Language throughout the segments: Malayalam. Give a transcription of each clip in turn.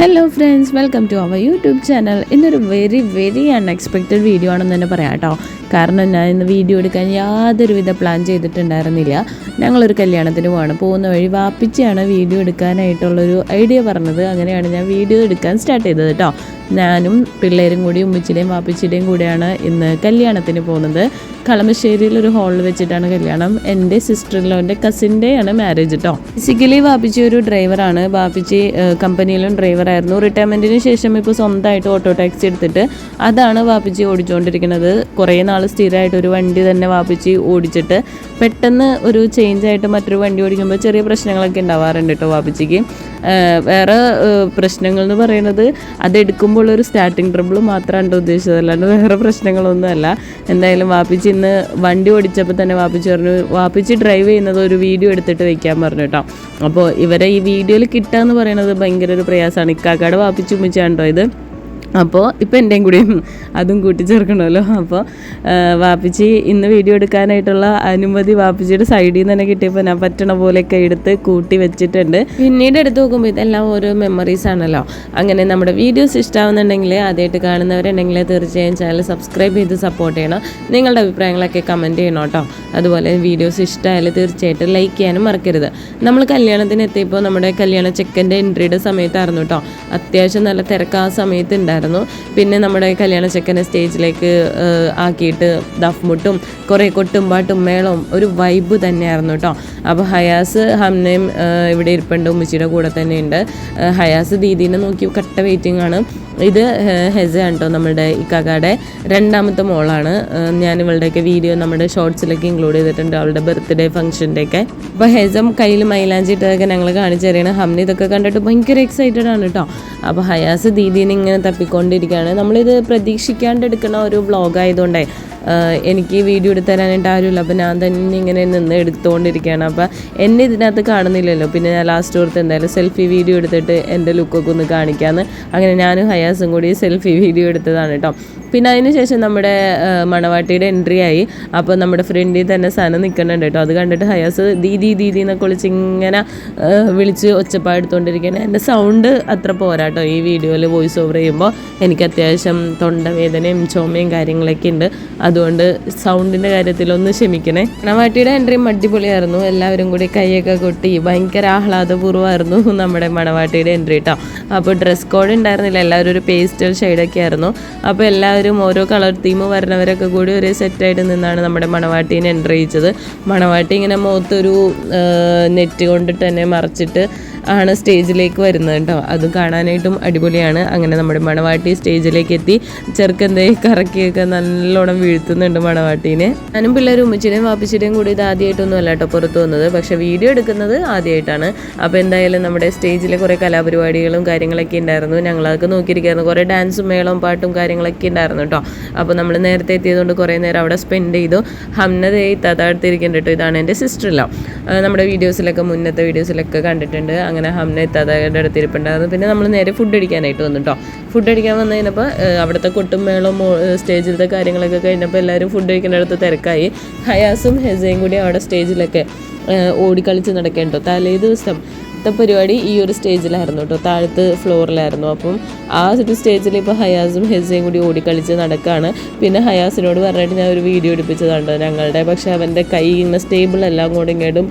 Hello friends welcome to our YouTube channel ഇന്നൊരു വെരി വെരി അൺഎക്സ്പെക്റ്റഡ് വീഡിയോ ആണെന്ന് തന്നെ പറയാം കേട്ടോ. കാരണം ഞാൻ ഇന്ന് വീഡിയോ എടുക്കാൻ യാതൊരുവിധ പ്ലാൻ ചെയ്തിട്ടുണ്ടായിരുന്നില്ല. ഞങ്ങളൊരു കല്യാണത്തിന് പോവാണ്. പോകുന്ന വഴി വാപ്പിച്ചാണ് വീഡിയോ എടുക്കാനായിട്ടുള്ളൊരു ഐഡിയ പറഞ്ഞത്. അങ്ങനെയാണ് ഞാൻ വീഡിയോ എടുക്കാൻ സ്റ്റാർട്ട് ചെയ്തത് കേട്ടോ ഞാനും പിള്ളേരും കൂടി ഉമ്മിച്ചിയുടെയും വാപ്പിച്ചിയുടെയും കൂടെയാണ് ഇന്ന് കല്യാണത്തിന് പോകുന്നത്. കളമശ്ശേരിയിൽ ഒരു ഹാളിൽ വെച്ചിട്ടാണ് കല്യാണം. എന്റെ സിസ്റ്ററിലോന്റെ കസിന്റെയാണ് മാരേജ് കേട്ടോ ബേസിക്കലി വാപ്പിച്ചി ഒരു ഡ്രൈവറാണ് വാപ്പിച്ചി കമ്പനിയിലും ഡ്രൈവറായിരുന്നു റിട്ടയർമെന്റിന് ശേഷം ഇപ്പോൾ സ്വന്തമായിട്ട് ഓട്ടോ ടാക്സി എടുത്തിട്ട് അതാണ് വാപ്പിച്ചി ഓടിച്ചുകൊണ്ടിരിക്കുന്നത് കുറേ നാൾ സ്ഥിരമായിട്ട് ഒരു വണ്ടി തന്നെ വാപ്പിച്ച് ഓടിച്ചിട്ട് പെട്ടെന്ന് ഒരു ചേഞ്ച് ആയിട്ട് മറ്റൊരു വണ്ടി ഓടിക്കുമ്പോൾ ചെറിയ പ്രശ്നങ്ങളൊക്കെ ഉണ്ടാവാറുണ്ട് കേട്ടോ വാപ്പിച്ചിക്ക് വേറെ പ്രശ്നങ്ങൾ എന്ന് പറയുന്നത് അതെടുക്കുമ്പോൾ ഒരു സ്റ്റാർട്ടിങ് ട്രബിൾ മാത്രമാണ് ഉദ്ദേശിച്ചത്. അല്ലാണ്ട് വേറെ പ്രശ്നങ്ങളൊന്നുമല്ല എന്തായാലും വാപ്പിച്ചി ഇന്ന് വണ്ടി ഓടിച്ചപ്പോൾ തന്നെ വാപ്പിച്ച് പറഞ്ഞു വാപ്പിച്ച് ഡ്രൈവ് ചെയ്യുന്നത് ഒരു വീഡിയോ എടുത്തിട്ട് വെക്കാൻ പറഞ്ഞു കേട്ടോ അപ്പോൾ ഇവരെ ഈ വീഡിയോയിൽ കിട്ടുക എന്ന് പറയുന്നത് ഭയങ്കര ഒരു പ്രയാസമാണ് ഇക്കാക്കാട് വാപ്പിച്ച് ഉമ്മിച്ചാണ് കേട്ടോ ഇത്? അപ്പോൾ ഇപ്പം എന്റെയും കൂടിയും അതും കൂട്ടിച്ചേർക്കണമല്ലോ അപ്പോൾ വാപ്പിച്ചി ഇന്ന് വീഡിയോ എടുക്കാനായിട്ടുള്ള അനുമതി വാപ്പിച്ചിയുടെ സൈഡിൽ നിന്ന് തന്നെ കിട്ടിയപ്പോൾ ഞാൻ പറ്റണ പോലെയൊക്കെ എടുത്ത് കൂട്ടി വെച്ചിട്ടുണ്ട്. പിന്നീട് എടുത്ത് നോക്കുമ്പോൾ ഇതെല്ലാം ഓരോ മെമ്മറീസ് ആണല്ലോ. അങ്ങനെ നമ്മുടെ വീഡിയോസ് ഇഷ്ടമാവുന്നുണ്ടെങ്കിൽ ആദ്യമായിട്ട് കാണുന്നവരുണ്ടെങ്കിൽ തീർച്ചയായും ചാനൽ സബ്സ്ക്രൈബ് ചെയ്ത് സപ്പോർട്ട് ചെയ്യണം. നിങ്ങളുടെ അഭിപ്രായങ്ങളൊക്കെ കമന്റ് ചെയ്യണം കേട്ടോ. അതുപോലെ വീഡിയോസ് ഇഷ്ടമായാലും തീർച്ചയായിട്ടും ലൈക്ക് ചെയ്യാനും മറക്കരുത്. നമ്മൾ കല്യാണത്തിന് എത്തിയപ്പോൾ നമ്മുടെ കല്യാണ ചെക്കന്റെ എൻട്രിയുടെ സമയത്തായിരുന്നു കേട്ടോ. അത്യാവശ്യം നല്ല തിരക്കാ ആ സമയത്ത് പിന്നെ നമ്മുടെ കല്യാണ ചെക്കനെ സ്റ്റേജിലേക്ക് ആക്കിയിട്ട് ദഫ്മുട്ടും കുറേ കൊട്ടും പാട്ടും മേളവും ഒരു വൈബ് തന്നെയായിരുന്നു കേട്ടോ അപ്പോൾ ഹയാസ് ഹംനയും ഇവിടെ ഇരിപ്പുണ്ട് ഉമ്മച്ചിയുടെ കൂടെ തന്നെയുണ്ട്. ഹയാസ് ദീദീനെ നോക്കി കട്ട വെയിറ്റിംഗ് ആണ്. ഇത് ഹെസ കേട്ടോ നമ്മുടെ ഇക്കാക്കയുടെ രണ്ടാമത്തെ മോളാണ്. ഞാൻ ഇവളുടെയൊക്കെ വീഡിയോ നമ്മുടെ ഷോർട്സിലൊക്കെ ഇൻക്ലൂഡ് ചെയ്തിട്ടുണ്ട്. അവളുടെ ബർത്ത്ഡേ ഫംഗ്ഷന്റെ ഒക്കെ അപ്പോൾ ഹെസം കയ്യിൽ മൈലാഞ്ചി ഇട്ടതൊക്കെ ഞങ്ങൾ കാണിച്ചു തരികയാണ്. ഹംനി ഇതൊക്കെ കണ്ടിട്ട് ഭയങ്കര എക്സൈറ്റഡ് ആണ് കേട്ടോ അപ്പോൾ ഹയാസ് ദീദീനെ ഇങ്ങനെ തപ്പിക്കൊണ്ടിരിക്കുകയാണ്. നമ്മളിത് പ്രതീക്ഷിക്കാണ്ട് എടുക്കുന്ന ഒരു വ്ളോഗ് ആയതുകൊണ്ടേ ആഹ് എനിക്ക് വീഡിയോ എടുത്ത് തരാനായിട്ട് ആരുമില്ല. അപ്പോൾ ഞാൻ തന്നെ ഇങ്ങനെ നിന്ന് എടുത്തുകൊണ്ടിരിക്കുകയാണ് അപ്പോൾ എന്നെ ഇതിനകത്ത് കാണുന്നില്ലല്ലോ. പിന്നെ ഞാൻ ലാസ്റ്റ് ഓർത്ത് എന്തായാലും സെൽഫി വീഡിയോ എടുത്തിട്ട് എന്റെ ലുക്കൊക്കെ ഒന്ന് കാണിക്കാമെന്ന് അങ്ങനെ ഞാനും ഹയാസും കൂടി സെൽഫി വീഡിയോ എടുത്തതാണ് കേട്ടോ പിന്നെ അതിന് ശേഷം നമ്മുടെ മണവാട്ടിയുടെ എൻട്രി ആയി. അപ്പോൾ നമ്മുടെ ഫ്രണ്ടിൽ തന്നെ സാധനം നിൽക്കുന്നുണ്ട് കേട്ടോ. അത് കണ്ടിട്ട് ഹയാസ് ദീദി ദീദി എന്നൊക്കെ വിളിച്ച് ഇങ്ങനെ വിളിച്ച് ഒച്ചപ്പാടെടുത്തോണ്ടിരിക്കുകയാണ് എന്റെ സൗണ്ട് അത്ര പോരാട്ടോ ഈ വീഡിയോയിൽ വോയിസ് ഓവർ ചെയ്യുമ്പോൾ എനിക്ക് അത്യാവശ്യം തൊണ്ടവേദനയും ചുമയും കാര്യങ്ങളൊക്കെ ഉണ്ട്. അതുകൊണ്ട് സൗണ്ടിന്റെ കാര്യത്തിലൊന്ന് ക്ഷമിക്കണേ. മണവാട്ടിയുടെ എൻട്രിയും അടിപൊളിയായിരുന്നു. എല്ലാവരും കൂടി കൈയൊക്കെ കൊട്ടി ഭയങ്കര ആഹ്ലാദപൂർവമായിരുന്നു നമ്മുടെ മണവാട്ടിയുടെ എൻട്രി കേട്ടോ അപ്പോൾ ഡ്രസ് കോഡ് ഉണ്ടായിരുന്നില്ല. എല്ലാവരും ഒരു പേസ്റ്റൽ ഷെയ്ഡൊക്കെ ആയിരുന്നു. അപ്പോൾ എല്ലാവരും ഓരോ കളർ തീം വരുന്നവരൊക്കെ കൂടി ഒരേ സെറ്റായിട്ട് നിന്നാണ് നമ്മുടെ മണവാട്ടീനെ എൻട്രി ചെയ്യിച്ചത് മണവാട്ടി ഇങ്ങനെ മുഖത്തൊരു നെറ്റ് കൊണ്ടിട്ട് തന്നെ മറച്ചിട്ട് ആണ് സ്റ്റേജിലേക്ക് വരുന്നത് കേട്ടോ. അത് കാണാനായിട്ടും അടിപൊളിയാണ്. അങ്ങനെ നമ്മുടെ മണവാട്ടി സ്റ്റേജിലേക്ക് എത്തി. ചെറുക്കെന്തേ കറക്കിയൊക്കെ നല്ലോണം വീഴ്ത്തുന്നുണ്ട് മണവാട്ടീനെ. ഞാനും പിള്ളേരും ഉമ്മച്ചിനെയും വാപ്പിച്ചിയുടെയും കൂടി ഇത് ആദ്യമായിട്ടൊന്നും അല്ല കേട്ടോ പുറത്തു വന്നത്. പക്ഷെ വീഡിയോ എടുക്കുന്നത് ആദ്യമായിട്ടാണ് അപ്പോൾ എന്തായാലും നമ്മുടെ സ്റ്റേജിൽ കുറേ കലാപരിപാടികളും കാര്യങ്ങളൊക്കെ ഉണ്ടായിരുന്നു. ഞങ്ങളതൊക്കെ നോക്കിയിരിക്കുന്നു കുറേ ഡാൻസും മേളവും പാട്ടും കാര്യങ്ങളൊക്കെ ഉണ്ടായിരുന്നു കേട്ടോ. അപ്പോൾ നമ്മൾ നേരത്തെ എത്തിയതുകൊണ്ട് കുറേ നേരം അവിടെ സ്പെൻഡ് ചെയ്തു. ഹംനതേ തതാഴ്ത്തിരിക്കുന്നുണ്ട് കേട്ടോ. ഇതാണ് എന്റെ സിസ്റ്റർ സിസ്റ്ററിലോ നമ്മുടെ വീഡിയോസിലൊക്കെ മുന്നത്തെ വീഡിയോസിലൊക്കെ കണ്ടിട്ടുണ്ട്. ഹംന ഇത്താതായുടെ അടുത്ത് ഇരിപ്പുണ്ടായിരുന്നു പിന്നെ നമ്മൾ നേരെ ഫുഡ് അടിക്കാനായിട്ട് വന്നു കേട്ടോ ഫുഡ് അടിക്കാൻ വന്നു കഴിഞ്ഞപ്പോൾ അവിടുത്തെ കൊട്ടും മേളം സ്റ്റേജിലത്തെ കാര്യങ്ങളൊക്കെ കഴിഞ്ഞപ്പോൾ എല്ലാവരും ഫുഡ് കഴിക്കേണ്ട അടുത്ത് തിരക്കായി. ഹയാസും ഹെസയും കൂടി അവിടെ സ്റ്റേജിലൊക്കെ ഓടിക്കളിച്ച് നടക്കേണ്ടോ? തലേ ദിവസം ത്തെ പരിപാടി ഈ ഒരു സ്റ്റേജിലായിരുന്നു കേട്ടോ. താഴത്ത് ഫ്ലോറിലായിരുന്നു. അപ്പം ആ ഒരു സ്റ്റേജിൽ ഇപ്പോൾ ഹയാസും ഹെസയും കൂടി ഓടിക്കളിച്ച് നടക്കുകയാണ് പിന്നെ ഹയാസിനോട് പറഞ്ഞിട്ട് ഞാൻ ഒരു വീഡിയോ എടുപ്പിച്ചതാണ് ഞങ്ങളുടെ പക്ഷേ അവന്റെ കൈ ഇങ്ങനെ സ്റ്റേബിൾ എല്ലാം അങ്ങോട്ടും ഇങ്ങോട്ടും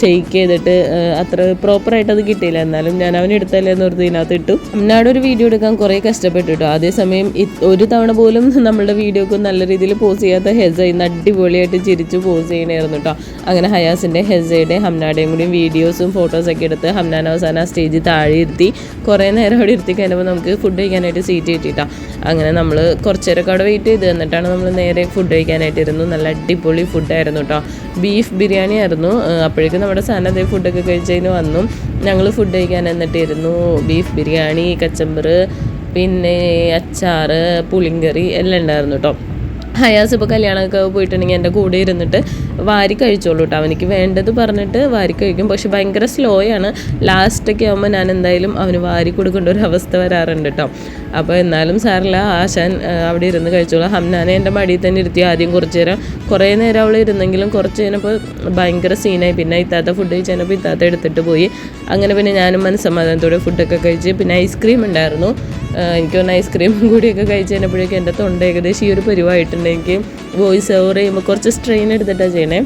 ഷെയ്ക്ക് ചെയ്തിട്ട് അത്ര പ്രോപ്പറായിട്ട് അത് കിട്ടിയില്ല. എന്നാലും ഞാൻ അവൻ എടുത്തല്ലേ എന്ന് ഓർത്ത് ഇതിനകത്ത് ഇട്ടു. അവനോട് ഒരു വീഡിയോ എടുക്കാൻ കുറേ കഷ്ടപ്പെട്ടു കേട്ടോ. അതേസമയം ഒരു തവണ പോലും നമ്മളുടെ വീഡിയോക്ക് നല്ല രീതിയിൽ പോസ് ചെയ്യാത്ത ഹെസ ഇന്ന് അടിപൊളിയായിട്ട് ചിരിച്ച് പോസ് ചെയ്യണമായിരുന്നു കേട്ടോ. അങ്ങനെ ഹയാസിന്റെ ഹെസയുടെ ഹംനാടെയും കൂടി വീഡിയോസും ഫോട്ടോസൊക്കെ എടുത്ത് ഹംനാൻ അവസാനം ആ സ്റ്റേജിൽ താഴെ ഇരുത്തി കുറേ നേരം അവിടെ ഇരുത്തി കഴിഞ്ഞപ്പോൾ നമുക്ക് ഫുഡ് കഴിക്കാനായിട്ട് സീറ്റ് കിട്ടിയിട്ടാണ് അങ്ങനെ നമ്മൾ കുറച്ച് നേരമൊക്കെ അവിടെ വെയിറ്റ് ചെയ്ത് എന്നിട്ടാണ് നമ്മൾ നേരെ ഫുഡ് കഴിക്കാനായിട്ട് ഇരുന്നു. നല്ല അടിപൊളി ഫുഡായിരുന്നു കേട്ടോ ബീഫ് ബിരിയാണി ആയിരുന്നു. അപ്പോഴേക്കും നമ്മുടെ സാധനം അതേ ഫുഡൊക്കെ കഴിച്ചതിന് വന്നു. ഞങ്ങൾ ഫുഡ് കഴിക്കാൻ എന്നിട്ടിരുന്നു ബീഫ് ബിരിയാണി കച്ചമ്പറ് പിന്നെ അച്ചാറ് പുളിങ്കറി എല്ലാം ഉണ്ടായിരുന്നു കേട്ടോ ഹയാസ് ഇപ്പോൾ കല്യാണമൊക്കെ പോയിട്ടുണ്ടെങ്കിൽ എന്റെ കൂടെ ഇരുന്നിട്ട് വാരി കഴിച്ചോളൂ കേട്ടോ അവനിക്ക് വേണ്ടത് പറഞ്ഞിട്ട് വാരി കഴിക്കും. പക്ഷെ ഭയങ്കര സ്ലോ ആണ്. ലാസ്റ്റൊക്കെ ആകുമ്പോൾ ഞാൻ എന്തായാലും അവന് വാരി കൊടുക്കേണ്ട ഒരു അവസ്ഥ വരാറുണ്ട് കേട്ടോ അപ്പോൾ എന്നാലും സാറില്ല ആശാൻ അവിടെ ഇരുന്ന് കഴിച്ചോളൂ. ഹംനാനെ എന്റെ മടിയിൽ തന്നെ ഇരുത്തി ആദ്യം കുറച്ച് നേരം കുറേ നേരം അവൾ ഇരുന്നെങ്കിലും കുറച്ച് കഴിഞ്ഞപ്പോൾ ഭയങ്കര സീനായി പിന്നെ ഇത്താത്ത ഫുഡ് കഴിച്ചപ്പോൾ ഇത്താത്ത എടുത്തിട്ട് പോയി. അങ്ങനെ പിന്നെ ഞാനും മനസ്സമാധാനത്തോടെ ഫുഡൊക്കെ കഴിച്ച് പിന്നെ ഐസ്ക്രീം ഉണ്ടായിരുന്നു. എനിക്ക് തോന്നുന്നു ഐസ്ക്രീമും കൂടിയൊക്കെ കഴിച്ച് കഴിഞ്ഞപ്പോഴേക്കും എന്റെ തൊണ്ട ഏകദേശം ഈ ഒരു പരിവായിട്ടുണ്ട് എനിക്ക് വോയിസ് ഓവർ ചെയ്യുമ്പോൾ കുറച്ച് സ്ട്രെയിൻ എടുത്തിട്ടാണ് ചെയ്യണേ.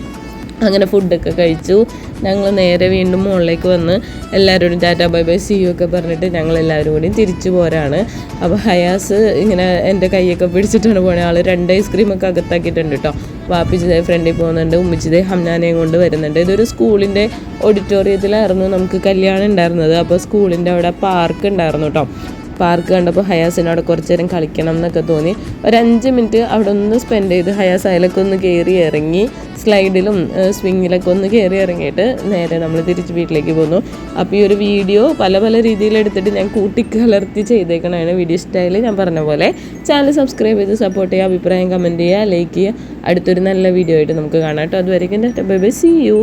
അങ്ങനെ ഫുഡൊക്കെ കഴിച്ചു. ഞങ്ങൾ നേരെ വീണ്ടും മുകളിലേക്ക് വന്ന് എല്ലാവരോടും tata bye bye see you ഒക്കെ പറഞ്ഞിട്ട് ഞങ്ങൾ എല്ലാവരും കൂടി തിരിച്ചു പോരാണ്. അപ്പോൾ ഹയാസ് ഇങ്ങനെ എന്റെ കൈയൊക്കെ പിടിച്ചിട്ടാണ് പോണേ. ആൾ രണ്ട് ഐസ്ക്രീമൊക്കെ അകത്താക്കിയിട്ടുണ്ട് കേട്ടോ വാപ്പിച്ചതേ ഫ്രണ്ടിൽ പോകുന്നുണ്ട്. ഉമ്മിച്ചതേ ഹംനാനെയും കൊണ്ട് വരുന്നുണ്ട്. ഇതൊരു സ്കൂളിന്റെ ഓഡിറ്റോറിയത്തിലായിരുന്നു നമുക്ക് കല്യാണം ഉണ്ടായിരുന്നത്. അപ്പോൾ സ്കൂളിന്റെ അവിടെ പാർക്ക് ഉണ്ടായിരുന്നു കേട്ടോ പാർക്ക് കണ്ടപ്പോൾ ഹയാസിനോട് കുറച്ച് നേരം കളിക്കണം എന്നൊക്കെ തോന്നി. ഒരു അഞ്ച് മിനിറ്റ് അവിടെ ഒന്ന് സ്പെൻഡ് ചെയ്ത് ഹയാസ് അതിലൊക്കെ ഒന്ന് കയറി ഇറങ്ങി സ്ലൈഡിലും സ്വിങ്ങിലൊക്കെ ഒന്ന് കയറി ഇറങ്ങിയിട്ട് നേരെ നമ്മൾ തിരിച്ച് വീട്ടിലേക്ക് പോന്നു. അപ്പോൾ ഈ ഒരു വീഡിയോ പല പല രീതിയിൽ എടുത്തിട്ട് ഞാൻ കൂട്ടിക്കലർത്തി ചെയ്തേക്കണതാണ് വീഡിയോ സ്റ്റൈൽ ഞാൻ പറഞ്ഞ പോലെ. ചാനൽ സബ്സ്ക്രൈബ് ചെയ്ത് സപ്പോർട്ട് ചെയ്യുക അഭിപ്രായം കമന്റ് ചെയ്യുക ലൈക്ക് ചെയ്യുക. അടുത്തൊരു നല്ല വീഡിയോ ആയിട്ട് നമുക്ക് കാണാം കേട്ടോ. അതുവരെയ്ക്കും ബൈ ബൈ സി യു